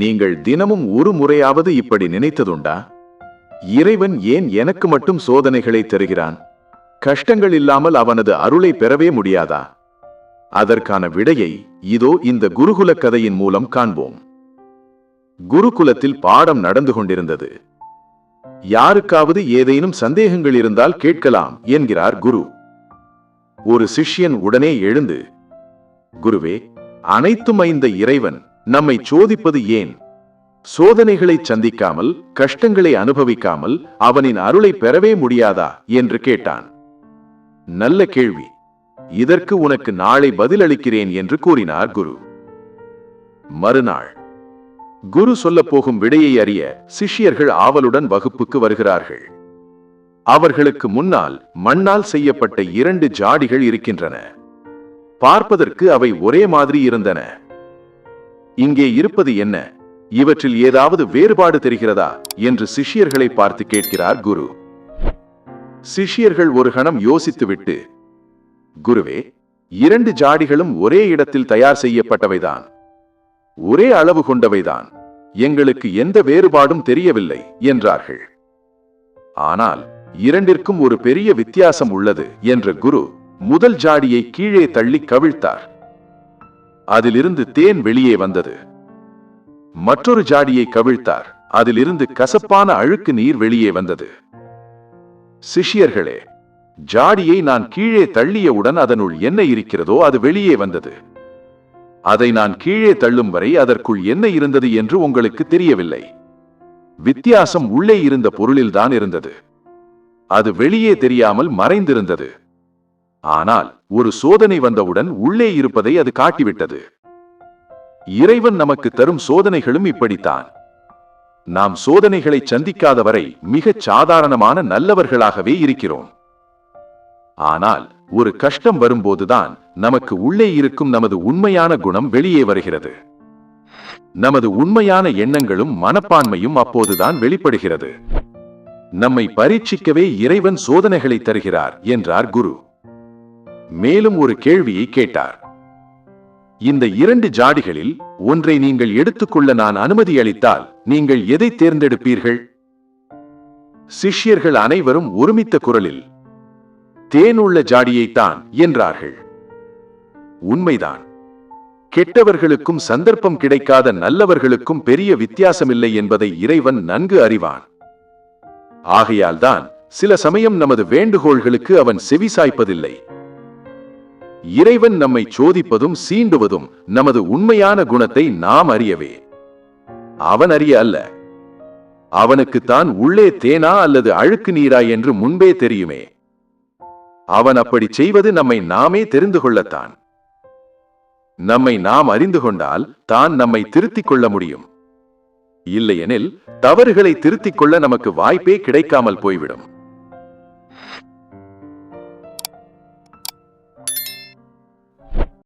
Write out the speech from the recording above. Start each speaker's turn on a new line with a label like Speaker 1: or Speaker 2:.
Speaker 1: நீங்கள் தினமும் ஒரு முறையாவது இப்படி நினைத்ததுண்டா? இறைவன் ஏன் எனக்கு மட்டும் சோதனைகளை தருகிறான்? கஷ்டங்கள் இல்லாமல் அவனது அருளை பெறவே முடியாதா? அதற்கான விடையை இதோ இந்த குருகுல கதையின் மூலம் காண்போம். குருகுலத்தில் பாடம் நடந்து கொண்டிருந்தது. யாருக்காவது ஏதேனும் சந்தேகங்கள் இருந்தால் கேட்கலாம் என்கிறார் குரு. ஒரு சிஷ்யன் உடனே எழுந்து குருவே அனைத்தும் ஐந்த இறைவன் நம்மை சோதிப்பது ஏன்? சோதனைகளை சந்திக்காமல் கஷ்டங்களை அனுபவிக்காமல் அவனின் அருளை பெறவே முடியாதா? என்று கேட்டான். நல்ல கேள்வி. இதற்கு உனக்கு நாளை பதிலளிக்கிறேன் என்று கூறினார் குரு. மறுநாள். குரு சொல்லப்போகும் விடையை அறிய சிஷ்யர்கள் ஆவலுடன் வகுப்புக்கு வருகிறார்கள். அவர்களுக்கு முன்னால் மண்ணால் செய்யப்பட்ட இரண்டு ஜாடிகள் இருக்கின்றன. பார்ப்பதற்கு அவை ஒரே மாதிரி இருந்தன. இங்கே இருப்பது என்ன? இவற்றில் ஏதாவது வேறுபாடு தெரிகிறதா? என்று சிஷ்யர்களை பார்த்து கேட்கிறார் குரு. சிஷ்யர்கள் ஒரு கணம் யோசித்துவிட்டு குருவே இரண்டு ஜாடிகளும் ஒரே இடத்தில் தயார் செய்யப்பட்டவைதான். ஒரே அளவு கொண்டவைதான். எங்களுக்கு எந்த வேறுபாடும் தெரியவில்லை என்றார்கள். ஆனால் இரண்டிற்கும் ஒரு பெரிய வித்தியாசம் உள்ளது என்ற குரு முதல் ஜாடியை கீழே தள்ளி கவிழ்த்தார். அதிலிருந்து தேன் வெளியே வந்தது. மற்றொரு ஜாடியை கவிழ்த்தார். அதிலிருந்து கசப்பான அழுக்கு நீர் வெளியே வந்தது. சிஷ்யர்களே ஜாடியை நான் கீழே தள்ளியவுடன் அதனுள் என்ன இருக்கிறதோ அது வெளியே வந்தது. அதை நான் கீழே தள்ளும் வரை அதற்குள் என்ன இருந்தது என்று உங்களுக்கு தெரியவில்லை. வித்தியாசம் உள்ளே இருந்த பொருளில்தான் இருந்தது. அது வெளியே தெரியாமல் மறைந்திருந்தது. ஆனால் ஒரு சோதனை வந்தவுடன் உள்ளே இருப்பதை அது காட்டிவிட்டது. இறைவன் நமக்கு தரும் சோதனைகளும் இப்படித்தான். நாம் சோதனைகளை சந்திக்காத வரை மிகச் சாதாரணமான நல்லவர்களாகவே இருக்கிறோம். ஆனால் ஒரு கஷ்டம் வரும்போதுதான் நமக்கு உள்ளே இருக்கும் நமது உண்மையான குணம் வெளியே வருகிறது. நமது உண்மையான எண்ணங்களும் மனப்பான்மையும் அப்போதுதான் வெளிப்படுகிறது. நம்மை பரீட்சிக்கவே இறைவன் சோதனைகளை தருகிறார் என்றார் குரு. மேலும் ஒரு கேள்வியை கேட்டார். இந்த இரண்டு ஜாடிகளில் ஒன்றை நீங்கள் எடுத்துக்கொள்ள நான் அனுமதி அளித்தால் நீங்கள் எதை தேர்ந்தெடுப்பீர்கள்? சிஷ்யர்கள் அனைவரும் ஒருமித்த குரலில் தேனுள்ள ஜாடியைத்தான் என்றார்கள். உண்மைதான். கெட்டவர்களுக்கும் சந்தர்ப்பம் கிடைக்காத நல்லவர்களுக்கும் பெரிய வித்தியாசமில்லை என்பதை இறைவன் நன்கு அறிவான். ஆகையால்தான் சில சமயம் நமது வேண்டுகோள்களுக்கு அவன் செவிசாய்ப்பதில்லை இறைவன் நம்மை சோதிப்பதும் சீண்டுவதும் நமது உண்மையான குணத்தை நாம் அறியவே. அவன் அறிய அல்ல. அவனுக்குத்தான் உள்ளே தேனா அல்லது அழுக்கு நீரா என்று முன்பே தெரியுமே. அவன் அப்படி செய்வது நம்மை நாமே தெரிந்து கொள்ளத்தான். நம்மை நாம் அறிந்து கொண்டால் தான் நம்மை திருத்திக் கொள்ள முடியும். இல்லையெனில் தவறுகளை திருத்திக் கொள்ள நமக்கு வாய்ப்பே கிடைக்காமல் போய்விடும்.